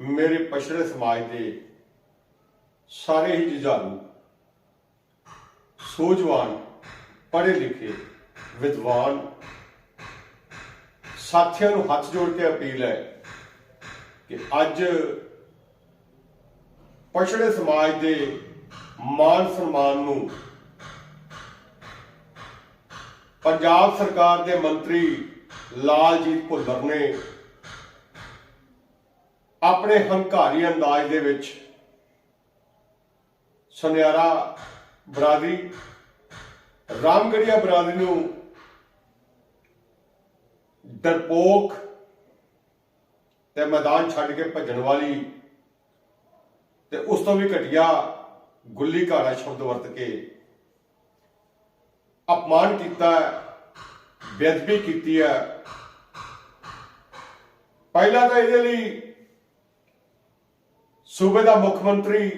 ਮੇਰੇ ਪਛੜੇ ਸਮਾਜ ਦੇ ਸਾਰੇ ਹੀ ਜੁਝਾਰੂ, ਸੋਝਵਾਨ ਪੜ੍ਹੇ ਲਿਖੇ ਵਿਦਵਾਨ ਸਾਥੀਆਂ ਨੂੰ ਹੱਥ ਜੋੜ ਕੇ ਅਪੀਲ ਹੈ ਕਿ ਅੱਜ ਪਛੜੇ ਸਮਾਜ ਦੇ ਮਾਨ ਸਨਮਾਨ ਨੂੰ ਪੰਜਾਬ ਸਰਕਾਰ ਦੇ ਮੰਤਰੀ ਲਾਲਜੀਤ ਭੁੱਲਰ ਨੇ ਆਪਣੇ ਹੰਕਾਰੀ ਅੰਦਾਜ਼ ਦੇ ਵਿੱਚ ਸੁਨਿਆਰਾ ਬਰਾਦਰੀ, ਰਾਮਗੜੀਆ ਬਰਾਦਰੀ ਨੂੰ ਡਰਪੋਕ ਤੇ ਮੈਦਾਨ ਛੱਡ ਕੇ ਭੱਜਣ ਵਾਲੀ ਤੇ ਉਸ ਤੋਂ ਵੀ ਘਟਿਆ ਗੁੱਲੀ ਘਾੜਾ ਸ਼ਬਦ ਵਰਤ ਕੇ ਅਪਮਾਨ ਕੀਤਾ ਬੇਅਦਬੀ ਕੀਤੀ ਹੈ। ਪਹਿਲਾਂ ਤਾਂ ਇਹਦੇ ਲਈ ਸੂਬੇ ਦਾ ਮੁੱਖ ਮੰਤਰੀ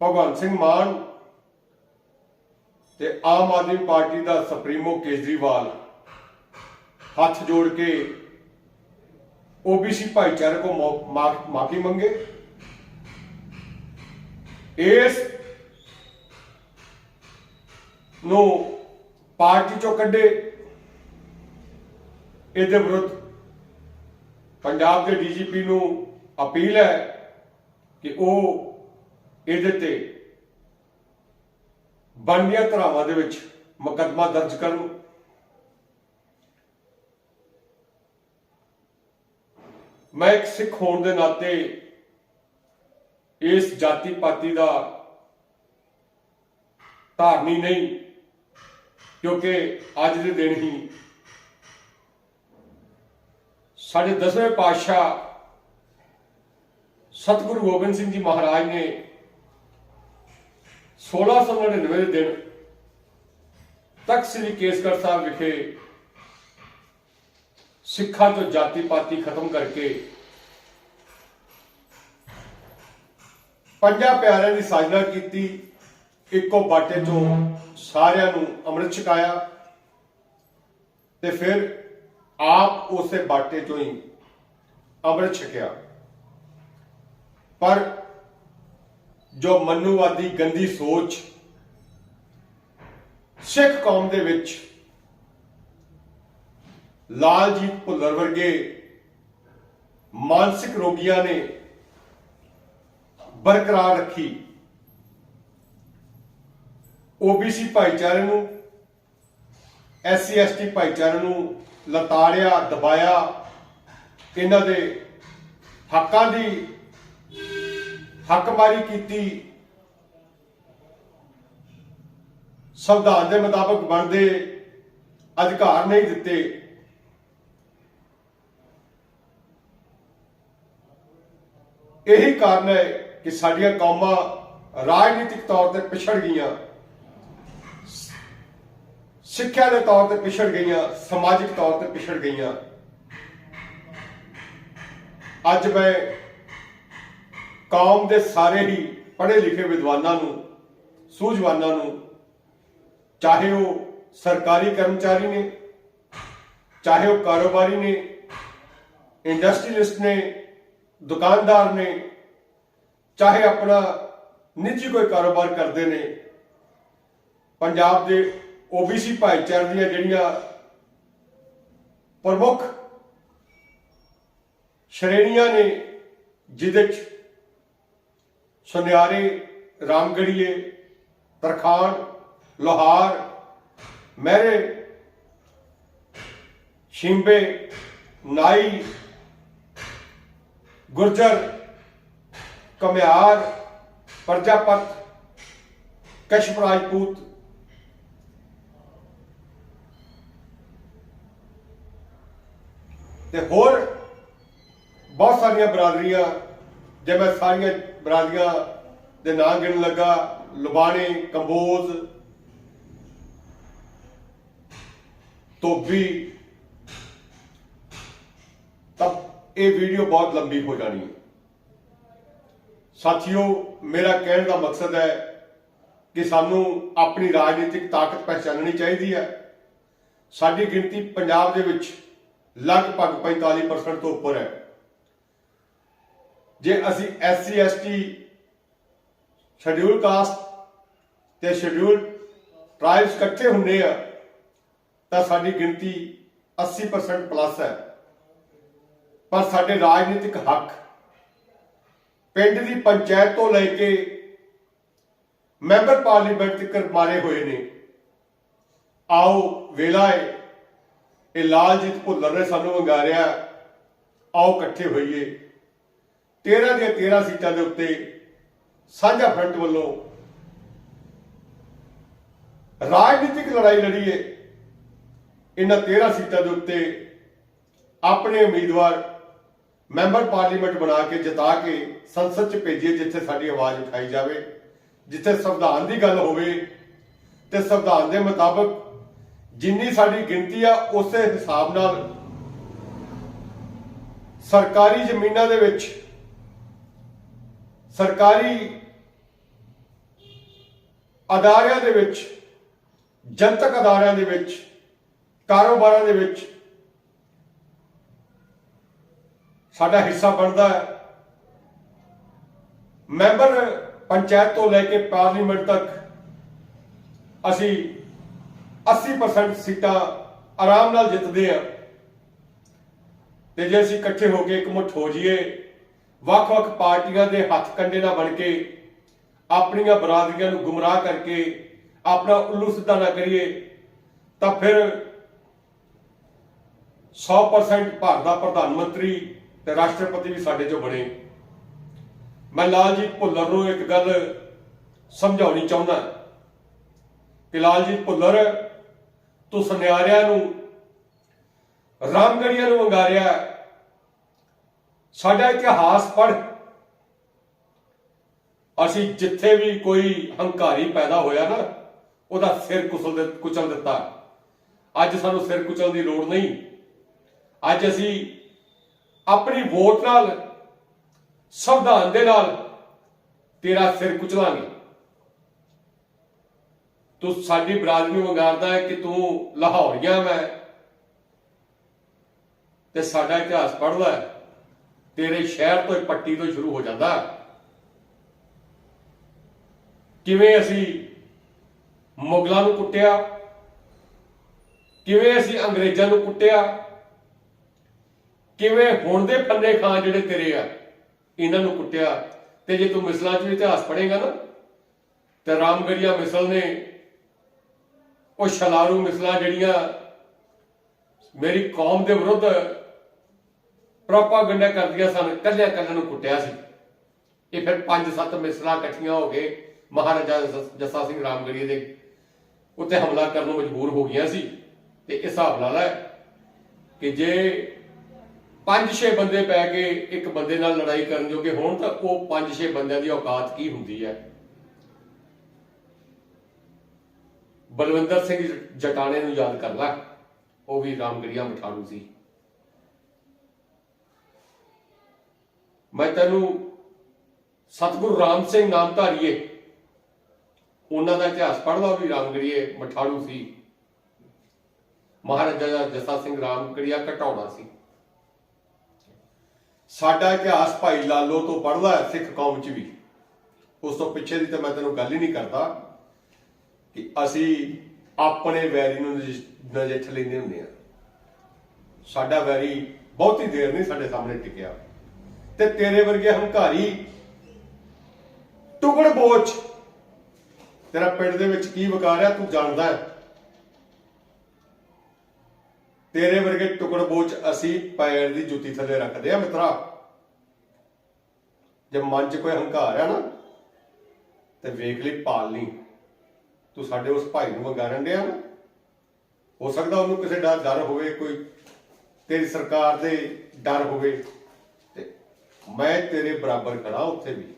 ਭਗਵੰਤ ਸਿੰਘ ਮਾਨ ਤੇ ਆਮ ਆਦਮੀ ਪਾਰਟੀ ਦਾ ਸੁਪਰੀਮੋ ਕੇਜਰੀਵਾਲ ਹੱਥ ਜੋੜ ਕੇ ਓਬੀਸੀ ਭਾਈਚਾਰੇ ਕੋ ਮਾਫੀ ਮੰਗੇ। ਇਸ ਨੂੰ ਪਾਰਟੀ ਚੋਂ ਕੱਢੇ। ਇਹਦੇ ਵਿਰੁੱਧ ਪੰਜਾਬ ਦੇ ਡੀਜੀਪੀ ਨੂੰ ਅਪੀਲ ਹੈ ਕਿ ਉਹ ਇਹਦੇ ਤੇ ਬਣਦੀਆਂ ਧਰਾਵਾਂ ਦੇ ਵਿੱਚ ਮੁਕੱਦਮਾ ਦਰਜ ਕਰਨ। ਮੈਂ ਇੱਕ ਸਿੱਖ ਹੋਣ ਦੇ ਨਾਤੇ ਇਸ ਜਾਤੀ ਪਾਤੀ ਦਾ ਧਾਰਨੀ ਨਹੀਂ, ਕਿਉਂਕਿ ਅੱਜ ਦੇ ਦਿਨ ਹੀ ਸਾਡੇ ਦਸਵੇਂ ਪਾਤਸ਼ਾਹ ਸਤਿਗੁਰੂ ਗੋਬਿੰਦ ਸਿੰਘ ਜੀ ਮਹਾਰਾਜ ਨੇ 1699 ਦੇ ਦਿਨ ਤਖਤ ਸ੍ਰੀ ਕੇਸਗੜ੍ਹ ਸਾਹਿਬ ਵਿਖੇ ਸਿੱਖਾਂ ਤੋਂ ਜਾਤੀ ਪਾਤੀ ਖਤਮ ਕਰਕੇ ਪੰਜਾਂ ਪਿਆਰਿਆਂ ਦੀ ਸਾਜਨਾ ਕੀਤੀ, ਇੱਕੋ ਬਾਟੇ ਤੋਂ ਸਾਰਿਆਂ ਨੂੰ ਅੰਮ੍ਰਿਤ ਛਕਾਇਆ ਤੇ ਫਿਰ ਆਪ ਉਸੇ ਬਾਟੇ ਤੋਂ ਹੀ ਅੰਮ੍ਰਿਤ ਛਕਿਆ। ਪਰ ਜੋ ਮਨੁਵਾਦੀ, ਗੰਦੀ ਸੋਚ ਸਿੱਖ ਕੌਮ ਦੇ ਵਿੱਚ ਲਾਲਜੀਤ ਭੁੱਲਰ ਵਰਗੇ ਮਾਨਸਿਕ ਰੋਗੀਆਂ ਨੇ ਬਰਕਰਾਰ ਰੱਖੀ ਓਬੀਸੀ ਭਾਈਚਾਰੇ ਨੂੰ ਐਸਸੀ ਐਸਟੀ ਭਾਈਚਾਰੇ ਨੂੰ ਲਤਾੜਿਆ, ਦਬਾਇਆ, ਇਹਨਾਂ ਦੇ ਹੱਕਾਂ ਦੀ ਹੱਕਮਾਰੀ ਕੀਤੀ। ਸੰਵਿਧਾਨ ਦੇ ਮੁਤਾਬਕ ਬਣਦੇ ਅਧਿਕਾਰ ਨਹੀਂ ਦਿੱਤੇ। ਇਹੀ ਕਾਰਨ ਹੈ ਕਿ ਸਾਡੀਆਂ ਕੌਮਾਂ ਰਾਜਨੀਤਿਕ ਤੌਰ ਤੇ ਪਿਛੜ ਗਈਆਂ। ਸਿੱਖਿਆ ਦੇ ਤੌਰ ਤੇ ਪਿਛੜ ਗਈਆਂ, ਸਮਾਜਿਕ ਤੌਰ ਤੇ ਪਿਛੜ ਗਈਆਂ। ਅੱਜ ਮੈਂ ਕੌਮ ਦੇ ਸਾਰੇ ਹੀ ਪੜ੍ਹੇ ਲਿਖੇ ਵਿਦਵਾਨਾਂ ਨੂੰ, ਸੂਝਵਾਨਾਂ ਨੂੰ, ਚਾਹੇ ਉਹ ਸਰਕਾਰੀ ਕਰਮਚਾਰੀ ਨੇ, ਚਾਹੇ ਉਹ ਕਾਰੋਬਾਰੀ ਨੇ ਇੰਡਸਟਰੀਲਿਸਟ ਨੇ, ਦੁਕਾਨਦਾਰ ਨੇ, ਚਾਹੇ ਆਪਣਾ ਨਿੱਜੀ ਕੋਈ ਕਾਰੋਬਾਰ ਕਰਦੇ ਨੇ, ਪੰਜਾਬ ਦੇ ਓਬੀਸੀ ਭਾਈਚਾਰੇ ਦੀਆਂ ਜਿਹੜੀਆਂ ਪ੍ਰਮੁੱਖ ਸ਼੍ਰੇਣੀਆਂ ਨੇ, ਜਿਹਦੇ ਚ ਸੁਨਿਆਰੇ ਰਾਮਗੜੀਏ ਤਰਖਾਨ ਲੋਹਾਰ, ਮਹਿਰੇ ਛਿੰਬੇ ਨਾਈ, ਗੁਰਜਰ ਕਮਿਆਰ ਪ੍ਰਜਾਪਤ, ਕਸ਼ਪ ਰਾਜਪੂਤ। ਤੇ ਹੋਰ ਬਹੁਤ ਸਾਰੀਆਂ ਬਰਾਦਰੀਆਂ ਜੇ ਮੈਂ ਸਾਰੀਆਂ ਬਰਾਦਰੀਆਂ ਦੇ ਨਾਂ ਗਿਣ ਲੱਗਾ, ਲੁਬਾਣੇ, ਕੰਬੋਜ, ਧੋਬੀ। ਤਾਂ ਇਹ ਵੀਡੀਓ ਬਹੁਤ ਲੰਬੀ ਹੋ ਜਾਣੀ ਹੈ। ਸਾਥੀਓ, ਮੇਰਾ ਕਹਿਣ ਦਾ ਮਕਸਦ ਹੈ ਕਿ ਸਾਨੂੰ ਆਪਣੀ ਰਾਜਨੀਤਿਕ ਤਾਕਤ ਪਹਿਚਾਨਣੀ ਚਾਹੀਦੀ ਹੈ। ਸਾਡੀ ਗਿਣਤੀ ਪੰਜਾਬ ਦੇ ਵਿੱਚ ਲਗਭਗ 45% ਤੋਂ ਉੱਪਰ ਹੈ। ਜੇ ਅਸੀਂ ਐਸਸੀ, ਐਸਟੀ ਸ਼ਡਿਊਲ ਕਾਸਟ ਤੇ ਸ਼ਡਿਊਲ ਟ੍ਰਾਈਬਸ ਇਕੱਠੇ ਹੁੰਦੇ ਆ, ਤਾਂ ਸਾਡੀ ਗਿਣਤੀ 80% ਪਲੱਸ ਹੈ। ਪਰ ਸਾਡੇ ਰਾਜਨੀਤਿਕ ਹੱਕ ਪਿੰਡ ਦੀ ਪੰਚਾਇਤ ਤੋਂ ਲੈ ਕੇ ਮੈਂਬਰ ਪਾਰਲੀਮੈਂਟ ਤੱਕ ਮਾਰੇ ਹੋਏ ਨੇ। ਆਓ, ਵੇਲਾ ਹੈ ਇਹ ਲਾਲਜੀਤ ਭੁੱਲਰ ਨੇ ਸਾਨੂੰ ਵੰਗਾਰਿਆ। ਆਓ, ਇਕੱਠੇ ਹੋਈਏ। 13 ਦੀਆਂ 13 ਸੀਟਾਂ ਦੇ ਉੱਤੇ ਸਾਂਝਾ ਫਰੰਟ ਵੱਲੋਂ ਰਾਜਨੀਤਿਕ ਲੜਾਈ ਲੜੀਏ ਇਹਨਾਂ 13 ਸੀਟਾਂ ਦੇ ਉੱਤੇ ਆਪਣੇ ਉਮੀਦਵਾਰ ਮੈਂਬਰ ਪਾਰਲੀਮੈਂਟ ਬਣਾ ਕੇ, ਜਿਤਾ ਕੇ ਸੰਸਦ 'ਚ ਭੇਜੀਏ, ਜਿੱਥੇ ਸਾਡੀ ਆਵਾਜ਼ ਉਠਾਈ ਜਾਵੇ, ਜਿੱਥੇ ਸੰਵਿਧਾਨ ਦੀ ਗੱਲ ਹੋਵੇ ਤੇ ਸੰਵਿਧਾਨ ਦੇ ਮੁਤਾਬਕ ਜਿੰਨੀ ਸਾਡੀ ਗਿਣਤੀ ਆ, ਉਸੇ ਹਿਸਾਬ ਨਾਲ ਸਰਕਾਰੀ ਜ਼ਮੀਨਾਂ ਦੇ ਵਿੱਚ ਸਰਕਾਰੀ ਅਦਾਰਿਆਂ ਦੇ ਵਿੱਚ, ਜਨਤਕ ਅਦਾਰਿਆਂ ਦੇ ਵਿੱਚ, ਕਾਰੋਬਾਰਾਂ ਦੇ ਵਿੱਚ ਸਾਡਾ ਹਿੱਸਾ ਬਣਦਾ ਹੈ। ਮੈਂਬਰ ਪੰਚਾਇਤ ਤੋਂ ਲੈ ਕੇ ਪਾਰਲੀਮੈਂਟ ਤੱਕ ਅਸੀਂ 80% ਸੀਟਾਂ ਆਰਾਮ ਨਾਲ ਜਿੱਤਦੇ ਆ ਤੇ ਜੇ ਅਸੀਂ ਇਕੱਠੇ ਹੋ ਕੇ ਇੱਕ ਮੁੱਠ ਹੋ ਜਾਈਏ ਵੱਖ-ਵੱਖ ਪਾਰਟੀਆਂ ਦੇ ਹੱਥ ਕੰਡੇ ਨਾਲ ਬਣ ਕੇ ਆਪਣੀਆਂ ਬਰਾਦਰੀਆਂ ਨੂੰ ਗੁੰਮਰਾਹ ਕਰਕੇ ਆਪਣਾ ਉੱਲੂ ਸਿੱਧਾ ਨਾ ਕਰੀਏ, ਤਾਂ ਫਿਰ 100% ਭਾਰਤ ਦਾ ਪ੍ਰਧਾਨ ਮੰਤਰੀ ਤੇ ਰਾਸ਼ਟਰਪਤੀ ਵੀ ਸਾਡੇ ਚੋਂ ਬਣੇ। ਮੈਂ ਲਾਲਜੀਤ ਭੁੱਲਰ ਨੂੰ ਇੱਕ ਗੱਲ ਸਮਝਾਉਣੀ ਚਾਹੁੰਦਾ ਕਿ ਲਾਲਜੀਤ ਭੁੱਲਰ, ਤੂੰ ਸੁਨਿਆਰਿਆਂ ਨੂੰ ਰਾਮਗੜੀਆਂ ਨੂੰ ਵੰਗਾਰਿਆ ਸਾਡਾ ਇਤਿਹਾਸ ਪੜ੍ਹ। ਅਸੀਂ ਜਿੱਥੇ ਵੀ ਕੋਈ ਹੰਕਾਰੀ ਪੈਦਾ ਹੋਇਆ ਨਾ, ਉਹਦਾ ਸਿਰ ਕੁਚਲ ਦੇ, ਕੁਚਲ ਦਿੱਤਾ। ਅੱਜ ਸਾਨੂੰ ਸਿਰ ਕੁਚਲ ਦੀ ਲੋੜ ਨਹੀਂ। ਅੱਜ ਅਸੀਂ ਆਪਣੀ ਵੋਟ ਨਾਲ, ਸੰਵਿਧਾਨ ਦੇ ਨਾਲ ਤੇਰਾ ਸਿਰ ਕੁਚਲਾਂਗੇ। ਤੂੰ ਸਾਡੀ ਬਰਾਦਰੀ ਨੂੰ ਵੰਗਾਰਦਾ ਹੈ ਕਿ ਤੂੰ ਲਾਹੌਰੀਆ ਮੈਂ, ਤੇ ਸਾਡਾ ਇਤਿਹਾਸ ਪੜ੍ਹਦਾ ਹੈ ਤੇਰੇ ਸ਼ਹਿਰ ਤੋਂ ਪੱਟੀ ਤੋਂ ਸ਼ੁਰੂ ਹੋ ਜਾਂਦਾ। ਕਿਵੇਂ ਅਸੀਂ ਮੁਗਲਾਂ ਨੂੰ ਕੁੱਟਿਆ? ਕਿਵੇਂ ਅਸੀਂ ਅੰਗਰੇਜ਼ਾਂ ਨੂੰ ਕੁੱਟਿਆ? ਕਿਵੇਂ ਹੁਣ ਦੇ ਪੰਨੇ ਖਾਂ ਜਿਹੜੇ ਤੇਰੇ ਆ, ਇਹਨਾਂ ਨੂੰ ਕੁੱਟਿਆ? ਤੇ ਜੇ ਤੂੰ ਮਿਸਲਾਂ 'ਚ ਵੀ ਇਤਿਹਾਸ ਪੜ੍ਹੇਗਾ ਨਾ, ਤੇ ਰਾਮਗੜੀਆ ਮਿਸਲ ਨੇ ਉਹ ਸ਼ਲਾਰੂ ਮਿਸਲਾਂ ਜਿਹੜੀਆਂ ਮੇਰੀ ਕੌਮ ਦੇ ਵਿਰੁੱਧ ਪ੍ਰੋਪਾਗੈਂਡਾ ਕਰਦੀਆਂ ਸਨ ਕੱਲਿਆਂ ਕੱਲਿਆਂ ਨੂੰ ਕੁੱਟਿਆ ਸੀ। ਇਹ ਫਿਰ ਪੰਜ ਸੱਤ ਮਿਸਲਾਂ ਇਕੱਠੀਆਂ ਹੋ ਕੇ ਮਹਾਰਾਜਾ ਜੱਸਾ ਸਿੰਘ ਰਾਮਗੜੀਏ ਦੇ ਉੱਤੇ ਹਮਲਾ ਕਰਨ ਨੂੰ ਮਜਬੂਰ ਹੋ ਗਈਆਂ ਸੀ। ਤੇ ਇਹ ਹਿਸਾਬ ਲਾ ਲੈ ਕਿ ਜੇ ਪੰਜ ਛੇ ਬੰਦੇ ਪੈ ਕੇ ਇੱਕ ਬੰਦੇ ਨਾਲ ਲੜਾਈ ਕਰਨ ਜੋਗੇ ਹੋਣ, ਤਾਂ ਉਹ ਪੰਜ ਛੇ ਬੰਦਿਆਂ ਦੀ ਔਕਾਤ ਕੀ ਹੁੰਦੀ ਹੈ? ਬਲਵਿੰਦਰ ਸਿੰਘ ਜਟਾਣੇ ਨੂੰ ਯਾਦ ਕਰ ਲੈ। ਉਹ ਵੀ ਰਾਮਗੜੀਆ ਮਠਾੜੂ ਸੀ। ਮੈਂ ਤੈਨੂੰ ਸਤਿਗੁਰੂ ਰਾਮ ਸਿੰਘ ਨਾਮਧਾਰੀਏ ਉਹਨਾਂ ਦਾ ਇਤਿਹਾਸ ਪੜ੍ਹਦਾ ਵੀ ਰਾਮਗੜੀਏ ਮਠਾੜੂ ਸੀ। ਮਹਾਰਾਜਾ ਜੱਸਾ ਸਿੰਘ ਰਾਮਗੜੀਆ ਘਟਾਉਣਾ ਸੀ। ਸਾਡਾ ਇਤਿਹਾਸ ਭਾਈ ਲਾਲੋ ਤੋਂ ਪੜ੍ਹਦਾ ਹੈ ਸਿੱਖ ਕੌਮ 'ਚ ਵੀ। ਉਸ ਤੋਂ ਪਿੱਛੇ ਦੀ ਤਾਂ ਮੈਂ ਤੈਨੂੰ ਗੱਲ ਹੀ ਨਹੀਂ ਕਰਦਾ ਕਿ ਅਸੀਂ ਆਪਣੇ ਵੈਰੀ ਨੂੰ ਨਜਿ- ਨਜਿੱਠ ਲੈਂਦੇ ਹੁੰਦੇ ਆ ਸਾਡਾ ਵੈਰੀ ਬਹੁਤੀ ਦੇਰ ਨਹੀਂ ਸਾਡੇ ਸਾਹਮਣੇ ਟਿਕਿਆ। ਤੇ ਤੇਰੇ ਵਰਗੇ ਹੰਕਾਰੀ। ਟੁਕੜ ਬੋਚ ਤੇਰਾ ਪਿੰਡ ਦੇ ਵਿੱਚ ਕੀ ਵਕਾਰਿਆ ਤੂੰ ਜਾਣਦਾ ਹੈ। ਤੇਰੇ ਵਰਗੇ ਟੁਕੜ ਬੋਚ ਅਸੀਂ ਪੈਰ ਦੀ ਜੁੱਤੀ ਥੱਲੇ ਰੱਖਦੇ ਆ ਮਿੱਤਰਾ। ਜੇ ਮਨ 'ਚ ਕੋਈ ਹੰਕਾਰ ਆ ਨਾ, ਤੇ ਵੇਖ ਲਈ ਪਾਲ ਲਈ। ਤੂੰ ਸਾਡੇ ਉਸ ਭਾਈ ਨੂੰ ਵੰਗਾਰਨ ਡਿਆ ਨਾ। ਹੋ ਸਕਦਾ ਉਹਨੂੰ ਕਿਸੇ ਡਰ ਡਰ ਹੋਵੇ, ਕੋਈ ਤੇਰੀ ਸਰਕਾਰ ਦੇ ਡਰ ਹੋਵੇ। ਮੈਂ ਤੇਰੇ ਬਰਾਬਰ ਖੜਾ ਉੱਥੇ ਵੀ।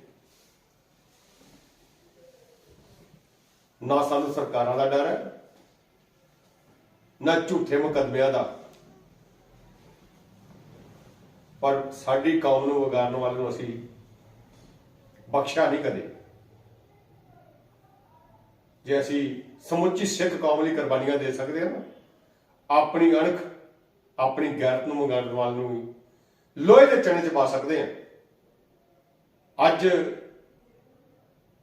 ਨਾ ਸਾਨੂੰ ਸਰਕਾਰਾਂ ਦਾ ਡਰ ਹੈ, ਨਾ ਝੂਠੇ ਮੁਕੱਦਮਿਆਂ ਦਾ। ਪਰ ਸਾਡੀ ਕੌਮ ਨੂੰ ਵਿਗਾੜਨ ਵਾਲੇ ਨੂੰ ਅਸੀਂ ਬਖਸ਼ਿਆ ਨਹੀਂ ਕਦੇ। ਜੇ ਅਸੀਂ ਸਮੁੱਚੀ ਸਿੱਖ ਕੌਮ ਲਈ ਕੁਰਬਾਨੀਆਂ ਦੇ ਸਕਦੇ ਹਾਂ ਨਾ ਆਪਣੀ ਅਣਖ, ਆਪਣੀ ਗੈਰਤ ਨੂੰ ਵਿਗਾੜਨ ਵਾਲੇ ਨੂੰ ਲੋਹੇ ਦੇ ਚਣੇ 'ਚ ਪਾ ਸਕਦੇ ਹਾਂ। ਅੱਜ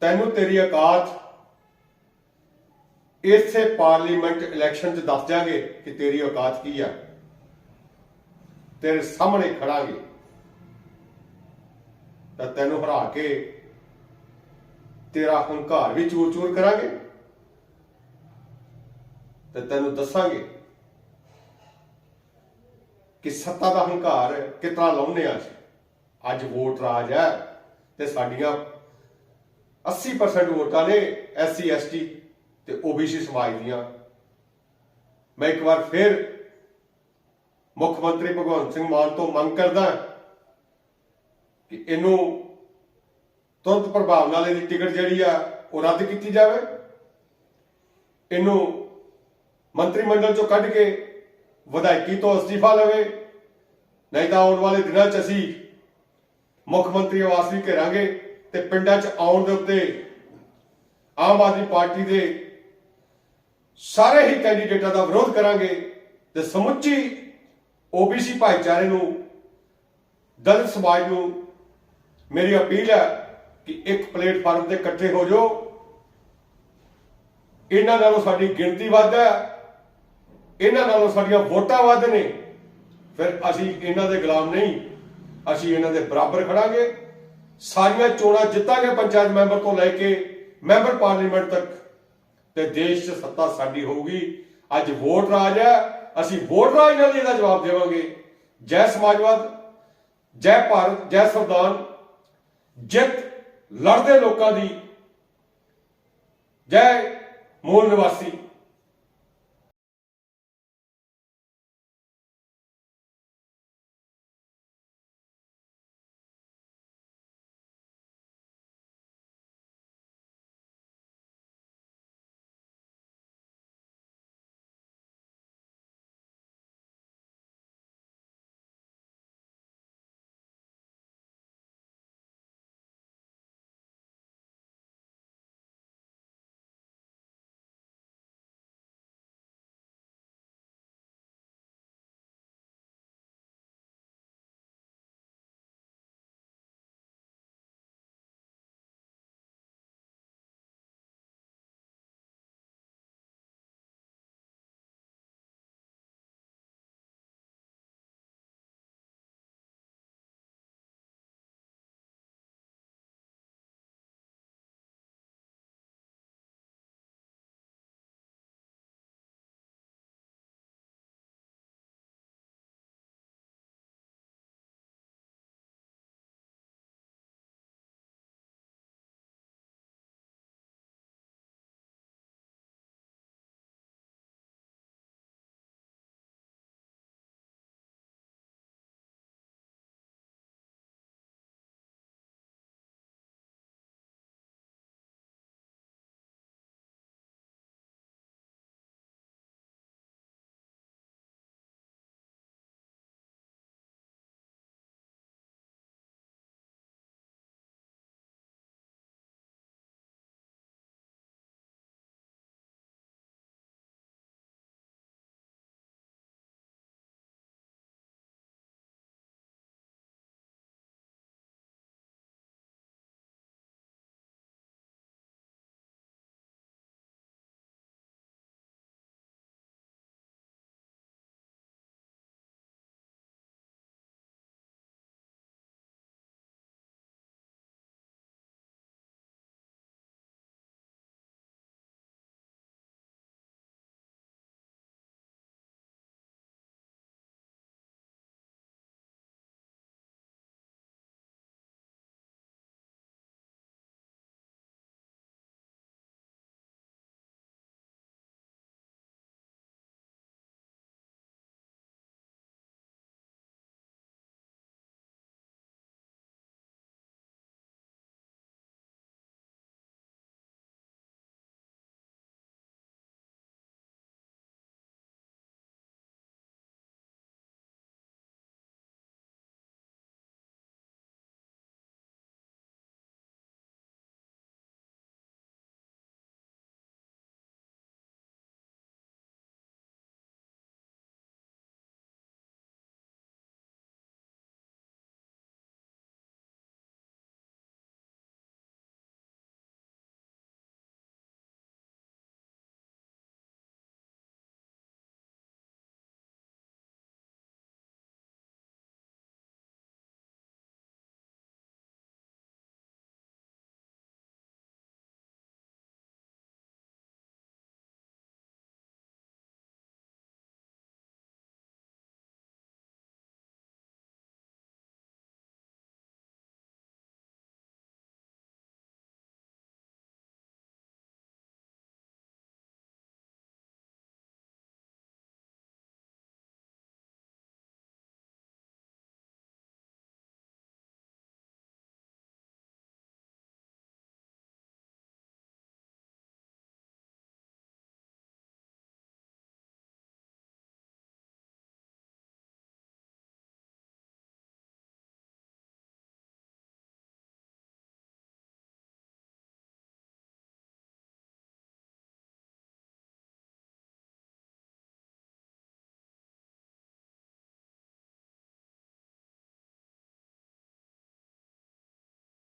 ਤੈਨੂੰ ਤੇਰੀ ਔਕਾਤ ਇਸੇ ਪਾਰਲੀਮੈਂਟ ਇਲੈਕਸ਼ਨ 'ਚ ਦੱਸ ਦਿਆਂਗੇ ਕਿ ਤੇਰੀ ਔਕਾਤ ਕੀ ਆ। ਤੇਰੇ ਸਾਹਮਣੇ ਖੜਾਂਗੇ। ਤਾਂ ਤੈਨੂੰ ਹਰਾ ਕੇ ਤੇਰਾ ਹੰਕਾਰ ਵੀ ਚੂਰ ਚੂਰ ਕਰਾਂਗੇ। ਤੇ ਤੈਨੂੰ ਦੱਸਾਂਗੇ ਕਿ ਸੱਤਾ ਦਾ ਹੰਕਾਰ ਕਿਤਨਾ ਲਾਉਨੇ ਆ ਅਸੀਂ। ਅੱਜ ਵੋਟ ਰਾਜ ਹੈ। ਤੇ ਸਾਡੀਆਂ 80% ਵੋਟਾਂ ਨੇ ਐਸਸੀ, ਐਸਟੀ ਤੇ ਓਬੀਸੀ ਸਮਾਜ ਦੀਆਂ। ਮੈਂ ਇੱਕ ਵਾਰ ਫਿਰ ਮੁੱਖ ਮੰਤਰੀ ਭਗਵੰਤ ਸਿੰਘ ਮਾਨ ਤੋਂ ਮੰਗ ਕਰਦਾ ਕਿ ਇਹਨੂੰ ਤੁਰੰਤ ਪ੍ਰਭਾਵ ਨਾਲ ਇਹਦੀ ਟਿਕਟ ਜਿਹੜੀ ਆ, ਉਹ ਰੱਦ ਕੀਤੀ ਜਾਵੇ। ਇਹਨੂੰ ਮੰਤਰੀ ਮੰਡਲ ਚੋਂ ਕੱਢ ਕੇ ਵਿਧਾਇਕੀ ਤੋਂ ਅਸਤੀਫਾ ਲਵੇ। ਨਹੀਂ ਤਾਂ ਆਉਣ ਵਾਲੇ ਦਿਨਾਂ 'ਚ ਅਸੀਂ ਮੁੱਖ ਮੰਤਰੀ ਆਵਾਸ ਵੀ ਘੇਰਾਂਗੇ ਤੇ ਪਿੰਡਾਂ 'ਚ ਆਉਣ ਦੇ ਉੱਤੇ ਆਮ ਆਦਮੀ ਪਾਰਟੀ ਦੇ ਸਾਰੇ ਹੀ ਕੈਂਡੀਡੇਟਾਂ ਦਾ ਵਿਰੋਧ ਕਰਾਂਗੇ ਤੇ ਸਮੁੱਚੀ ਓਬੀਸੀ ਭਾਈਚਾਰੇ ਨੂੰ, ਦਲਿਤ ਸਮਾਜ ਨੂੰ ਮੇਰੀ ਅਪੀਲ ਹੈ ਕਿ ਇੱਕ ਪਲੇਟਫਾਰਮ ਤੇ ਇਕੱਠੇ ਹੋ ਜਾਓ। ਇਹਨਾਂ ਨਾਲੋਂ ਸਾਡੀ ਗਿਣਤੀ ਵੱਧ ਹੈ, ਇਹਨਾਂ ਨਾਲੋਂ ਸਾਡੀਆਂ ਵੋਟਾਂ ਵੱਧ ਨੇ, ਫਿਰ ਅਸੀਂ ਇਹਨਾਂ ਦੇ ਗੁਲਾਮ ਨਹੀਂ। ਅਸੀਂ ਇਹਨਾਂ ਦੇ ਬਰਾਬਰ ਖੜਾਂਗੇ। ਸਾਰੀਆਂ ਚੋਣਾਂ ਜਿੱਤਾਂਗੇ ਪੰਚਾਇਤ ਮੈਂਬਰ ਤੋਂ ਲੈ ਕੇ ਮੈਂਬਰ ਪਾਰਲੀਮੈਂਟ ਤੱਕ। ਤੇ ਦੇਸ਼ 'ਚ ਸੱਤਾ ਸਾਡੀ ਹੋਊਗੀ। ਅੱਜ ਵੋਟ ਰਾਜ ਹੈ। ਅਸੀਂ ਵੋਟ ਰਾਜ ਨਾਲ ਇਹਦਾ ਜਵਾਬ ਦੇਵਾਂਗੇ। ਜੈ ਸਮਾਜਵਾਦ, ਜੈ ਭਾਰਤ, ਜੈ ਸੰਵਿਧਾਨ। ਜਿੱਤ ਲੜਦੇ ਲੋਕਾਂ ਦੀ। ਜੈ ਮੂਲ ਨਿਵਾਸੀ।